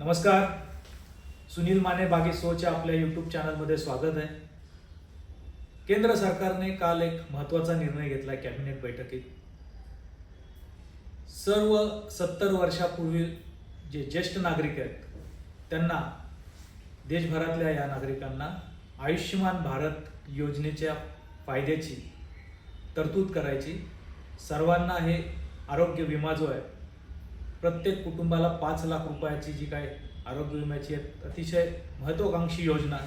नमस्कार. सुनील माने बागे सोच्या आपल्या यूट्यूब चॅनलमध्ये स्वागत आहे. केंद्र सरकारने काल एक महत्त्वाचा निर्णय घेतला कॅबिनेट बैठकीत. सर्व सत्तर वर्षापूर्वी जे ज्येष्ठ नागरिक आहेत त्यांना देशभरातल्या या नागरिकांना आयुष्यमान भारत योजनेच्या फायद्याची तरतूद करायची सर्वांना हे आरोग्य विमा जो आहे प्रत्येक कुटुंबाला पाच लाख रुपयाची जी काय आरोग्य विम्याची अतिशय महत्त्वाकांक्षी योजना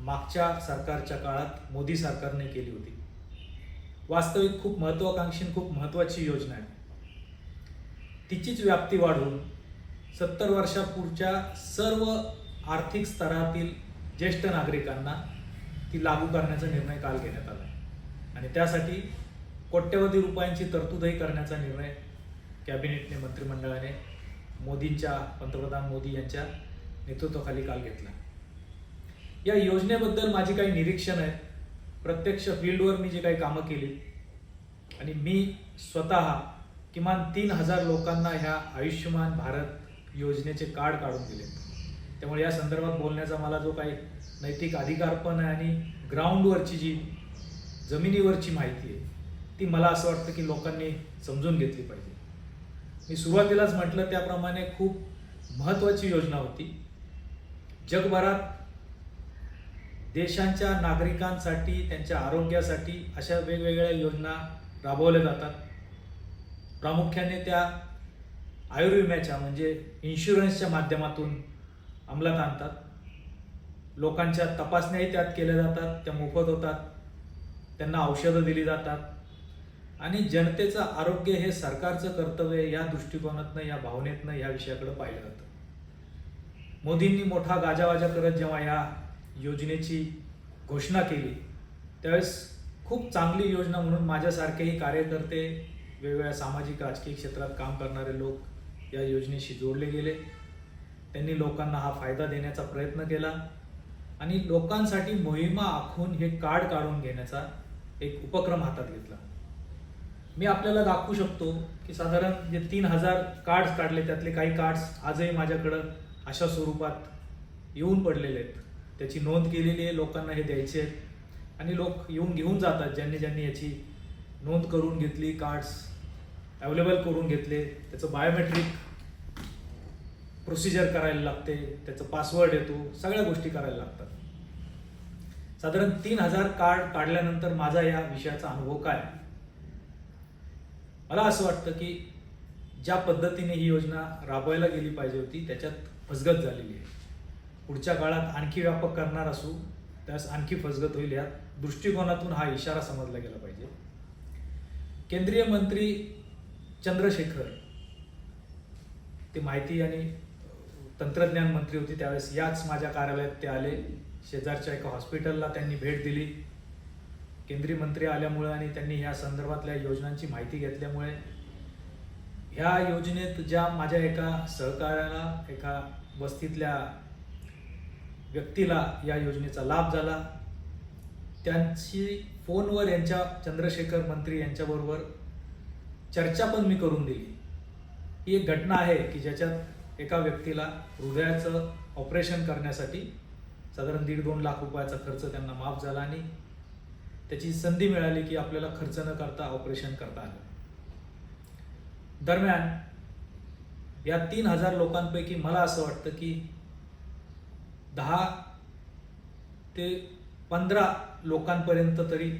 मागच्या सरकारच्या काळात मोदी सरकारने केली होती. वास्तविक खूप महत्त्वाकांक्षी आणि खूप महत्त्वाची योजना आहे. तिचीच व्याप्ती वाढवून सत्तर वर्षापुढच्या सर्व आर्थिक स्तरातील ज्येष्ठ नागरिकांना ती लागू करण्याचा निर्णय काल घेण्यात आला आणि त्यासाठी कोट्यवधी रुपयांची तरतूदही करण्याचा निर्णय कॅबिनेटने मंत्रिमंडळाने मोदींच्या पंतप्रधान मोदी यांच्या नेतृत्वाखाली काल घेतला. या योजनेबद्दल माझी काही निरीक्षण आहे प्रत्यक्ष फील्डवर मी जी काही कामं केली आणि मी स्वतः किमान तीन हजार लोकांना ह्या आयुष्यमान भारत योजनेचे कार्ड काढून दिले. त्यामुळे या संदर्भात बोलण्याचा मला जो काही नैतिक अधिकार पण आहे आणि ग्राउंडवरची जी जमिनीवरची माहिती आहे ती मला असं वाटतं की लोकांनी समजून घेतली पाहिजे. मी सुरुवातीलाच म्हटलं त्याप्रमाणे खूप महत्त्वाची योजना होती. जगभरात देशांच्या नागरिकांसाठी त्यांच्या आरोग्यासाठी अशा वेगवेगळ्या योजना राबवल्या जातात. प्रामुख्याने त्या आयुर्विम्याच्या म्हणजे इन्शुरन्सच्या माध्यमातून अंमलात आणतात. लोकांच्या तपासण्याही त्यात केल्या जातात त्या मोफत होतात त्यांना औषधं दिली जातात. आणि जनतेचं आरोग्य हे सरकारचं कर्तव्य या दृष्टिकोनातनं या भावनेतनं या विषयाकडे पाहिलं जातं. मोदींनी मोठा गाजावाजा करत जेव्हा या योजनेची घोषणा केली त्यावेळेस खूप चांगली योजना म्हणून माझ्यासारखेही कार्यकर्ते वेगवेगळ्या सामाजिक राजकीय क्षेत्रात काम करणारे लोक या योजनेशी जोडले गेले. त्यांनी लोकांना हा फायदा देण्याचा प्रयत्न केला आणि लोकांसाठी मोहिमा आखून हे कार्ड काढून घेण्याचा एक उपक्रम हातात घेतला. मी आपल्याला दाखवू शकतो की साधारण जे तीन हजार कार्ड्स काढले त्यातले काही कार्ड्स आजही माझ्याकडं अशा स्वरूपात येऊन पडलेले आहेत. त्याची नोंद केलेली आहे लोकांना हे द्यायचे आहेत. आणि लोक येऊन घेऊन जातात ज्यांनी ज्यांनी याची नोंद करून घेतली कार्ड्स अवेलेबल करून घेतले. त्याचं बायोमेट्रिक प्रोसिजर करायला लागते त्याचं पासवर्ड येतो सगळ्या गोष्टी करायला लागतात. साधारण तीन हजार कार्ड काढल्यानंतर माझा या विषयाचा अनुभव काय? मला असं वाटतं की ज्या पद्धतीने ही योजना राबवायला गेली पाहिजे होती त्याच्यात फसगत झालेली आहे. पुढच्या काळात आणखी व्यापक करणार असू त्यास आणखी फसगत होईल या दृष्टिकोनातून हा इशारा समजला गेला पाहिजे. केंद्रीय मंत्री चंद्रशेखर ते माहिती आणि तंत्रज्ञान मंत्री होते त्यावेळेस याच माझ्या कार्यालयात ते आले. शेजारच्या एका हॉस्पिटलला त्यांनी भेट दिली. केंद्रीय मंत्री आल्यामुळे आणि त्यांनी ह्या संदर्भातल्या योजनांची माहिती घेतल्यामुळे ह्या योजनेत ज्या माझ्या एका सहकार्याला एका वस्तीतल्या व्यक्तीला या योजनेचा लाभ झाला त्यांची फोनवर यांच्या चंद्रशेखर मंत्री यांच्याबरोबर चर्चा पण मी करून दिली. ही एक घटना आहे की ज्याच्यात एका व्यक्तीला हृदयाचं ऑपरेशन करण्यासाठी साधारण दीड दोन लाख रुपयाचा खर्च त्यांना माफ झाला आणि त्याची संधी मिळाली की आपल्याला खर्च न करता ऑपरेशन करता आलं. दरम्यान या तीन हजार लोकांपैकी मला असं वाटतं की दहा ते पंधरा लोकांपर्यंत तरी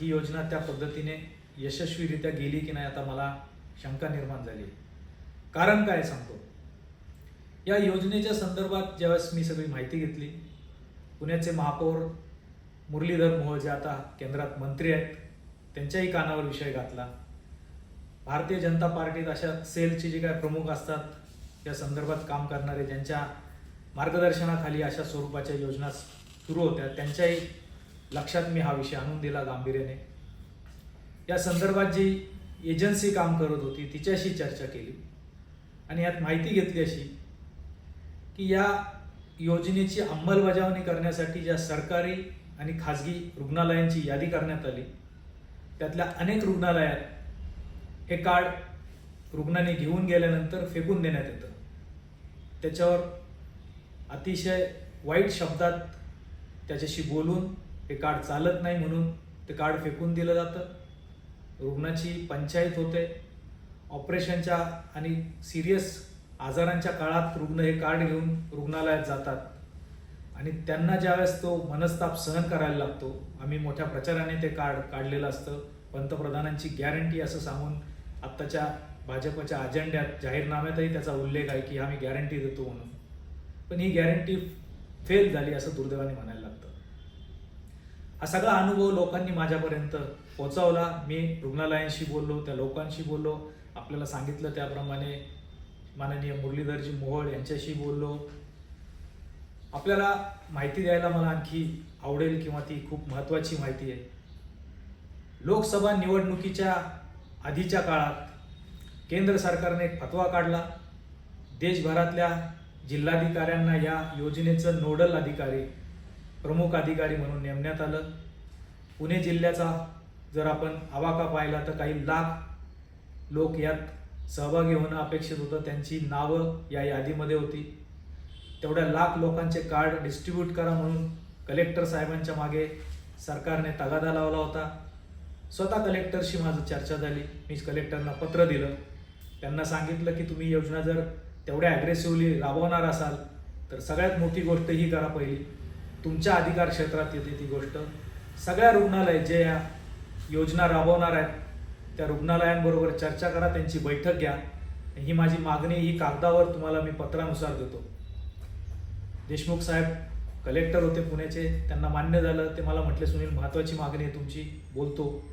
ही योजना त्या पद्धतीने यशस्वीरित्या गेली की नाही आता मला शंका निर्माण झाली. कारण काय सांगतो? या योजनेच्या संदर्भात ज्यावेळेस मी सगळी माहिती घेतली पुण्याचे महापौर मुरलीधर मोहोळ जे आता केंद्रात मंत्री आहेत त्यांच्याही कानावर विषय घातला. भारतीय जनता पार्टीत अशा सेलचे जे काय प्रमुख असतात या संदर्भात काम करणारे ज्यांच्या मार्गदर्शनाखाली अशा स्वरूपाच्या योजना सुरू होत्या त्यांच्याही लक्षात मी हा विषय आणून दिला गांभीर्याने. या संदर्भात जी एजन्सी काम करत होती तिच्याशी चर्चा केली. आणि यात माहिती घेतली अशी की या योजनेची अंमलबजावणी करण्यासाठी ज्या सरकारी आणि खाजगी रुग्णालयांची यादी करण्यात आली. त्यातल्या अनेक रुग्णालयात हे कार्ड रुग्णाने घेऊन गेल्यानंतर फेकून देण्यात येतं. त्याच्यावर अतिशय वाईट शब्दात त्याच्याशी बोलून हे कार्ड चालत नाही म्हणून ते कार्ड फेकून दिलं जातं. रुग्णाची पंचायत होते. ऑपरेशनच्या आणि सिरियस आजारांच्या काळात रुग्ण हे कार्ड घेऊन रुग्णालयात जातात. आणि त्यांना ज्यावेळेस तो मनस्ताप सहन करायला लागतो आम्ही मोठ्या प्रचाराने ते कार्ड काढलेलं असतं. पंतप्रधानांची गॅरंटी असं सांगून आत्ताच्या भाजपच्या अजेंड्यात जाहीरनाम्यातही त्याचा उल्लेख आहे की आम्ही गॅरंटी देतो म्हणून. पण ही गॅरंटी फेल झाली असं दुर्दैवाने म्हणायला लागतं. हा सगळा अनुभव लोकांनी माझ्यापर्यंत पोहोचवला. मी रुग्णालयांशी बोललो त्या लोकांशी बोललो. आपल्याला सांगितलं त्याप्रमाणे माननीय मुरलीधरजी मोहोळ यांच्याशी बोललो. आपल्याला माहिती द्यायला मला आणखी आवडेल किंवा ती खूप महत्त्वाची माहिती आहे. लोकसभा निवडणुकीच्या आधीच्या काळात केंद्र सरकारने एक फतवा काढला. देशभरातल्या जिल्हाधिकाऱ्यांना या योजनेचं नोडल अधिकारी प्रमुख अधिकारी म्हणून नेमण्यात आलं. पुणे जिल्ह्याचा जर आपण आवाका पाहिला तर काही लाख लोक यात सहभागी होणं अपेक्षित होतं. त्यांची नावं या यादीमध्ये होती. तेवढ्या लाख लोकांचे कार्ड डिस्ट्रीब्यूट करा म्हणून कलेक्टर साहेबांच्या मागे सरकारने तगादा लावला होता. स्वतः कलेक्टरशी माझं चर्चा झाली. मी कलेक्टरना पत्र दिलं. त्यांना सांगितलं की तुम्ही योजना जर तेवढ्या ॲग्रेसिव्हली राबवणार असाल तर सगळ्यात मोठी गोष्ट ही करा पहिली. तुमच्या अधिकार क्षेत्रात येते ती गोष्ट. सगळ्या रुग्णालय जे या योजना राबवणार आहेत त्या रुग्णालयांबरोबर चर्चा करा त्यांची बैठक घ्या. ही माझी मागणी ही कागदावर तुम्हाला मी पत्रानुसार देतो. देशमुख साहेब कलेक्टर होते पुण्याचे. त्यांना मान्य झालं. ते मला म्हटले सुनील महत्त्वाची मागणी आहे तुमची. बोलतो.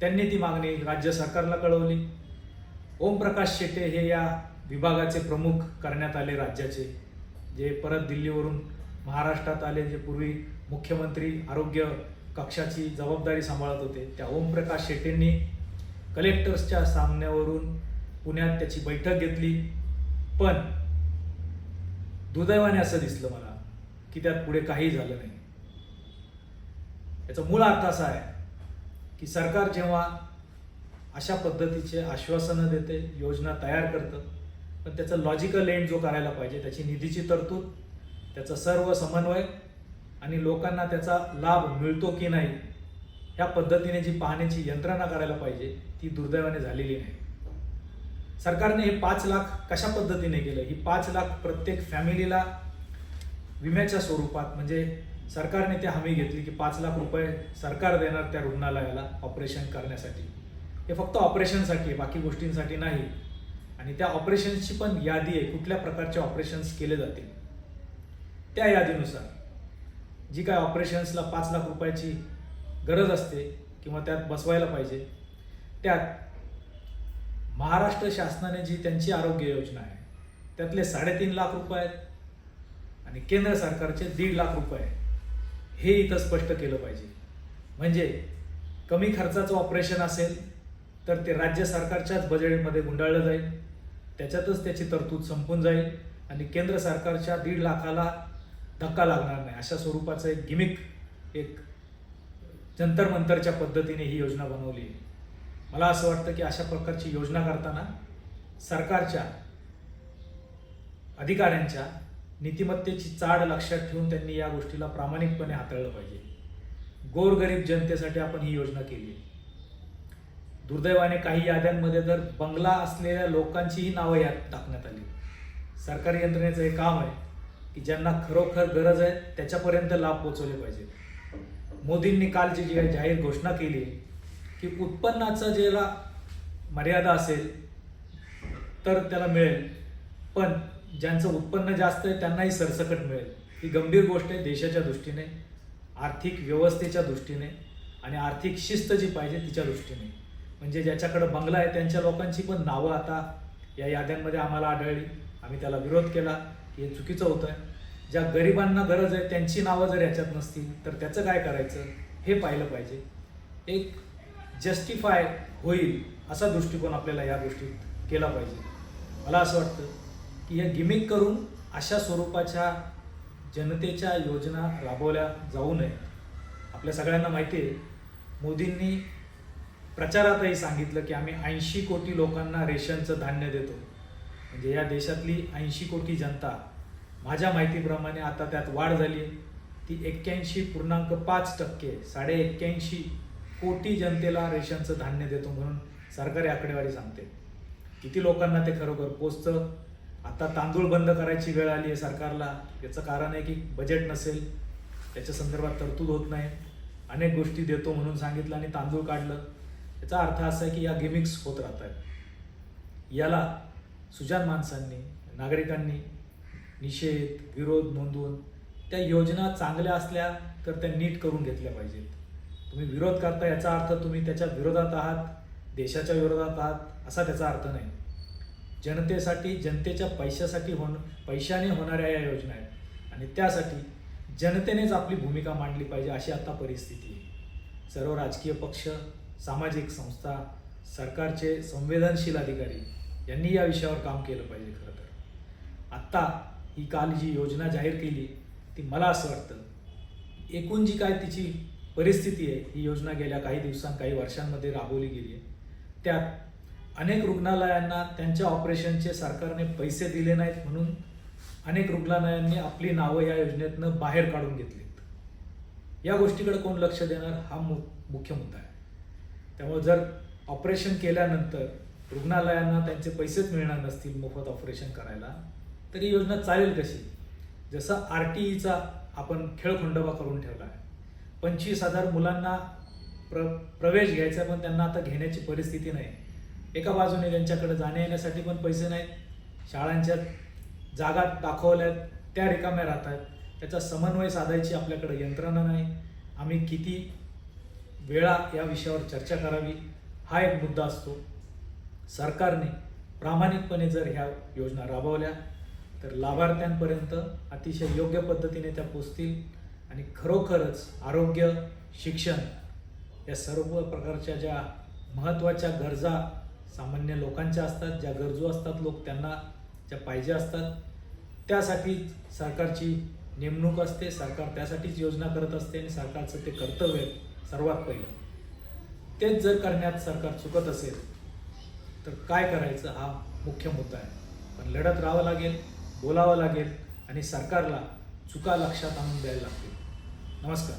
त्यांनी ती मागणी राज्य सरकारला कळवली. ओमप्रकाश शेटे हे या विभागाचे प्रमुख करण्यात आले राज्याचे. जे परत दिल्लीवरून महाराष्ट्रात आले जे पूर्वी मुख्यमंत्री आरोग्य कक्षाची जबाबदारी सांभाळत होते. त्या ओमप्रकाश शेटेंनी कलेक्टर्सच्या सामन्यावरून पुण्यात त्याची बैठक घेतली. पण दुर्दैवाने असं दिसलं मला की त्यात पुढे काही झालं नाही. याचा मूळ अर्थ असा आहे की सरकार जेव्हा अशा पद्धतीचे आश्वासनं देते योजना तयार करतं पण त्याचं लॉजिकल एंड जो करायला पाहिजे त्याची निधीची तरतूद त्याचा सर्व समन्वय आणि लोकांना त्याचा लाभ मिळतो की नाही ह्या पद्धतीने जी पाहण्याची यंत्रणा करायला पाहिजे ती दुर्दैवाने झालेली नाही. सरकारने हे पाच लाख कशा पद्धतीने केलं? ही पाच लाख प्रत्येक फॅमिलीला विम्याच्या स्वरूपात म्हणजे सरकारने ते हमी घेतली की पाच लाख रुपये सरकार देणार त्या रुग्णालयाला ऑपरेशन करण्यासाठी. हे फक्त ऑपरेशनसाठी बाकी गोष्टींसाठी नाही. आणि त्या ऑपरेशन्सची पण यादी आहे कुठल्या प्रकारचे ऑपरेशन्स केले जातील? त्या यादीनुसार जी काय ऑपरेशन्सला पाच लाख रुपयाची गरज असते किंवा त्यात बसवायला पाहिजे त्यात महाराष्ट्र शासनाने जी त्यांची आरोग्य योजना आहे त्यातले साडेतीन लाख रुपये आहेत आणि केंद्र सरकारचे दीड लाख रुपये हे इथं स्पष्ट केलं पाहिजे. म्हणजे कमी खर्चाचं ऑपरेशन असेल तर ते राज्य सरकारच्याच बजेटमध्ये गुंडाळलं जाईल. त्याच्यातच त्याची तरतूद संपून जाईल आणि केंद्र सरकारच्या दीड लाखाला धक्का लागणार नाही. अशा स्वरूपाचं एक गिमिक एक जंतर मंतरच्या पद्धतीने ही योजना बनवली आहे. मला असं वाटतं की अशा प्रकारची योजना करताना सरकारच्या अधिकाऱ्यांच्या नीतिमत्तेची चाड लक्षात ठेवून त्यांनी या गोष्टीला प्रामाणिकपणे हाताळलं पाहिजे. गोरगरीब जनतेसाठी आपण ही योजना केली दुर्दैवाने काही याद्यांमध्ये तर बंगला असलेल्या लोकांचीही नावं यात टाकण्यात आली. सरकारी यंत्रणेचं हे काम आहे की ज्यांना खरोखर गरज आहे त्याच्यापर्यंत लाभ पोचवले पाहिजे मोदींनी काल जी जी जाहीर घोषणा केली की उत्पन्नाचं ज्याला मर्यादा असेल तर त्याला मिळेल. पण ज्यांचं उत्पन्न जास्त आहे त्यांनाही सरसकट मिळेल. ही गंभीर गोष्ट आहे देशाच्या दृष्टीने आर्थिक व्यवस्थेच्या दृष्टीने आणि आर्थिक शिस्त जी पाहिजे तिच्या दृष्टीने. म्हणजे ज्याच्याकडं बंगला आहे त्यांच्या लोकांची पण नावं आता या याद्यांमध्ये आम्हाला आढळली. आम्ही त्याला विरोध केला की हे चुकीचं होतं आहे. ज्या गरिबांना गरज आहे त्यांची नावं जर याच्यात नसतील तर त्याचं काय करायचं हे पाहिलं पाहिजे. एक जस्टिफाय होईल असा दृष्टिकोन आपल्याला या गोष्टीत केला पाहिजे. मला असं वाटतं की हे गिमिक करून अशा स्वरूपाच्या जनतेच्या योजना राबवल्या जाऊ नये आपल्या सगळ्यांना माहिती आहे मोदींनी प्रचारातही सांगितलं की आम्ही ऐंशी कोटी लोकांना रेशनचं धान्य देतो. म्हणजे या देशातली ऐंशी कोटी जनता माझ्या माहितीप्रमाणे आता त्यात वाढ झाली ती एक्क्याऐंशी पूर्णांक पाच टक्के साडे एक्क्याऐंशी कोटी जनतेला रेशनचं धान्य देतो म्हणून सरकारी आकडेवारी सांगते. किती लोकांना ते खरोखर पोचतं? आता तांदूळ बंद करायची वेळ आली आहे सरकारला. याचं कारण आहे की बजेट नसेल. त्याच्या संदर्भात तरतूद होत नाही. अनेक गोष्टी देतो म्हणून सांगितलं आणि तांदूळ काढलं. याचा अर्थ असा आहे की या गेमिक्स होत राहत आहेत. याला सुजान माणसांनी नागरिकांनी निषेध विरोध नोंदवून त्या योजना चांगल्या असल्या तर त्या नीट करून घेतल्या पाहिजेत. तुम्ही विरोध करता याचा अर्थ तुम्ही त्याच्या विरोधात आहात देशाच्या विरोधात आहात असा त्याचा अर्थ नाही. जनतेसाठी जनतेच्या पैशासाठी होण पैशाने होणाऱ्या या योजना आहेत. आणि त्यासाठी जनतेनेच आपली भूमिका मांडली पाहिजे अशी आता परिस्थिती आहे. सर्व राजकीय पक्ष सामाजिक संस्था सरकारचे संवेदनशील अधिकारी यांनी या विषयावर काम केलं पाहिजे खरं तर. आत्ता ही काल जी योजना जाहीर केली ती मला असं वाटतं एकूण जी काय तिची परिस्थिती आहे. ही योजना गेल्या काही दिवसां काही वर्षांमध्ये राबवली गेली आहे. त्यात अनेक रुग्णालयांना त्यांच्या ऑपरेशनचे सरकारने पैसे दिले नाहीत म्हणून अनेक रुग्णालयांनी आपली नावं या योजनेतनं बाहेर काढून घेतलीत. या गोष्टीकडे कोण लक्ष देणार? हा मु मुख्य मुद्दा आहे. त्यामुळे जर ऑपरेशन केल्यानंतर रुग्णालयांना त्यांचे पैसेच मिळणार नसतील मोफत ऑपरेशन करायला तर ही योजना चालेल कशी? जसं आर टी ईचा आपण खेळखंडोबा करून ठेवला आहे. पंचवीस हजार मुलांना प्र प्रवेश घ्यायचा पण त्यांना आता घेण्याची परिस्थिती नाही. एका बाजूने त्यांच्याकडे जाण्या येण्यासाठी पण पैसे नाहीत. शाळांच्या जागा दाखवल्यात त्या रिकाम्या राहतात. त्याचा समन्वय साधायची आपल्याकडे यंत्रणा नाही. आम्ही किती वेळा या विषयावर चर्चा करावी हा एक मुद्दा असतो. सरकारने प्रामाणिकपणे जर ह्या योजना राबवल्या तर लाभार्थ्यांपर्यंत अतिशय योग्य पद्धतीने त्या पोचतील. आणि खरोखरच आरोग्य शिक्षण या सर्व प्रकारच्या ज्या महत्त्वाच्या गरजा सामान्य लोकांच्या असतात ज्या गरजू असतात लोक त्यांना ज्या पाहिजे असतात त्यासाठी सरकारची नेमणूक असते सरकार त्यासाठीच योजना करत असते आणि सरकारचं ते कर्तव्य आहे सर्वात पहिलं. तेच जर करण्यात सरकार चुकत असेल तर काय करायचं हा मुख्य मुद्दा आहे. पण लढत राहावं लागेल बोलावं लागेल आणि सरकारला चुका लक्षात आणून द्यायला लागतील. नमस्कार